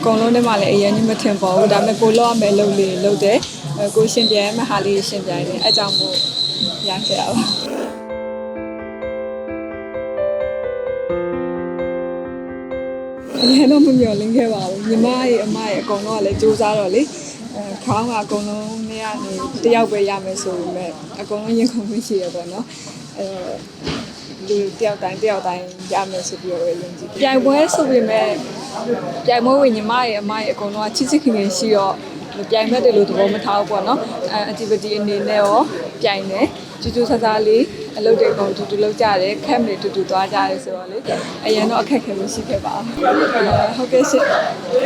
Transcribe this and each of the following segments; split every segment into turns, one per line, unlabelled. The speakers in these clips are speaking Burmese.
အကုန်လုံးထဲမှာလည်းအရင်ကြီးမထင်ပါဘူးဒါပေမဲ့ကိုလောက်ရမယ်လုပ်လေလုပ်တယ်အဲကိုရှင်ပြိုင်မဟာလေးရှင်ပြိုင်တယ်အဲကြောင့်မို့ရခဲ့တာပါအရင်တော့မမျှော်လင့်ခဲ့ပါဘူးညီမရဲ့အမရဲ့အကုန်လုံးကလည်းစူးစမ်းတော့လေအဲခေါင်းကအကုန်လုံးနဲ့ကနေတယောက်ပဲရမယ်ဆိုပေမဲ့အကုန်လုံးရင်ခုန်မှုရှိရပေါ့နော်အဲလူတယောက်တိုင်းတယောက်တိုင်းရမယ်ဆိုပြီးတော့ယုံကြည်ပြိုင်ပွဲဆိုပေမဲ့ ပြိုင်ပွဲဝင်ညီမရဲ့အမရဲ့အကုန်လုံးကချစ်ချစ်ခင်ခင်ရှိတော့ပြိုင်မဲ့တယ်လို့သဘောမထားဘူးပေါ့နော်အဲ activity အနေနဲ့ရောပြိုင်တယ်ကျူးကျူးဆဆလေးအလုပ်တွေကုန်တူတူလုပ်ကြတယ်ခက်မတွေတူတူသွားကြတယ်ဆိုတော့လေအရင်တော့အခက်အခဲမရှိခဲ့ပါဘူးဟုတ်ကဲ့ရှင်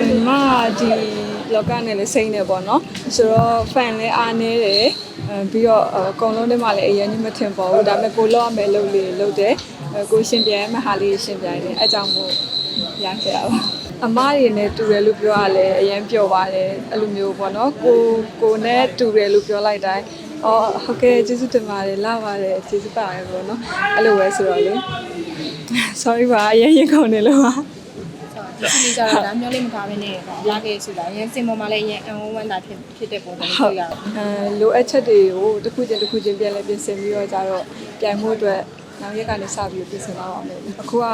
ညီမဒီလောကနဲ့လည်းစိမ့်နေပေါ့နော်ဆိုတော့ fan လည်းအားနေတယ်အဲပြီးတော့အကုန်လုံးထဲမှာလည်းအရင်ကြီးမထင်ပါဘူးဒါပေမဲ့ကိုလောက်ရမယ်လုပ်လေလုပ်တယ်အဲကိုရှင်ပြိုင်မဟာလေးရှင်ပြိုင်တယ်အဲကြောင့်မို့ရခဲ့တာပါ အမားတွေနဲ့တူတယ်လို့ပြောရလဲအရင်ပြောပါတယ်အဲ့လိုမျိုးပေါ့နော်ကိုကိုနဲ့တူတယ်လို့ပြောလိုက်တိုင်းအော်ဟုတ်ကဲ့ကျေးဇူးတင်ပါတယ်လာပါတယ်ကျေးဇူးပါတယ်ပေါ့နော်အဲ့လိုပဲဆိုတော့လေ sorry ပါအရင်ရင်ခုန်နေလို့ပါ
ဒီနေ့ကျတော့ဒါမျောလေးမထားဘဲနဲ့လာခဲ့ဆိုတာရန်စင်ပေါ်မှာလည်းရန်အန်ဝန်းဝန်းတာဖြစ်ဖြစ်တဲ့ပုံစံမျိုးတွေ့ရတယ်
အဲလိုအပ်ချက်တွေကိုတစ်ခုချင်းတစ်ခုချင်းပြန်လဲပြင်ဆင်ပြီးတော့ကြတော့ပြိုင်မှုအတွက် နောက်ရက်ကနေစပြီးပြင်ဆင်တော့အောင်မယ်အခုက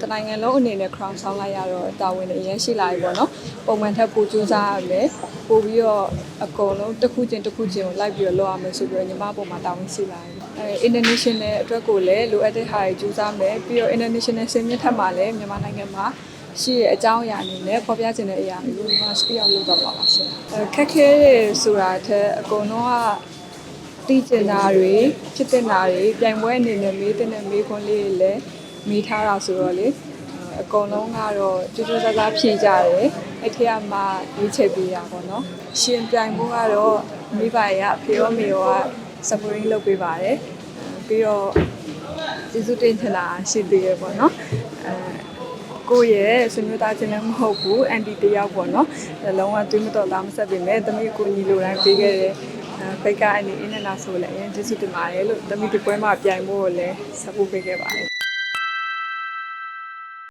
တနိုင်ငံလုံးအနေနဲ့ crown ဆောင်းလိုက်ရတော့တာဝန်တွေအရင်ရှိလာပြီပေါ့နော်ပုံမှန်ထက်ပိုကြိုးစားရမယ်ပို့ပြီးတော့အကုန်လုံးတစ်ခုချင်းတစ်ခုချင်းကိုလိုက်ပြီးတော့လုပ်ရမယ်ဆိုပြီးတော့ညီမပုံမှာတာဝန်ရှိလာတယ်အဲ international အတွက်ကိုလည်းလိုအပ်တဲ့ဟာတွေကြိုးစားမယ်ပြီးတော့ international ဆင်မြင့်ထက်မှာလည်းမြန်မာနိုင်ငံမှာရှိတဲ့အကြောင်းအရာအနေနဲ့ဖော်ပြခြင်းတဲ့အရာတွေကိုဒီမှာ speak out လုပ်တော့ပါပါရှင်အဲခက်ခဲတယ်ဆိုတာအထက်အကုန်လုံးက တီးကျင်တာတွေဖြစ်တဲ့နာတွေပြိုင်ပွဲအနေနဲ့မေးတဲ့မေးခွန်းလေးတွေလည်းမေးထားတာဆိုတော့လေအကုန်လုံးကတော့ကြိုးကြိုးစားစားဖြေကြတယ်အဲ့ထက်ကမှရွေးချယ်ပေးတာပေါ့နော်ရှင်ပြိုင်ပွဲကတော့မိဘရဲ့အဖေရောမေရောက supporting လုပ်ပေးပါတယ်ပြီးတော့ကျေးဇူးတင်ချင်တာရှိသေးတယ်ပေါ့နော်အဲကိုယ့်ရဲ့ဆွေမျိုးသားချင်းလည်းမဟုတ်ဘူးအန်တီတယောက်ပေါ့နော်လုံးဝတွေးမတော်သားမဆက်ပေမဲ့တမီးကိုညီလိုတိုင်းပေးခဲ့တယ် ဖိတ်ကအနေအင်းနဲ့နာဆိုလည်းအရင်ကျေးဇူးတင်ပါတယ်လို့တမီးဒီပွဲမှာပြိုင်ဖို့ကိုလည်းဆက်ဖို့ပေးခဲ့ပါတယ်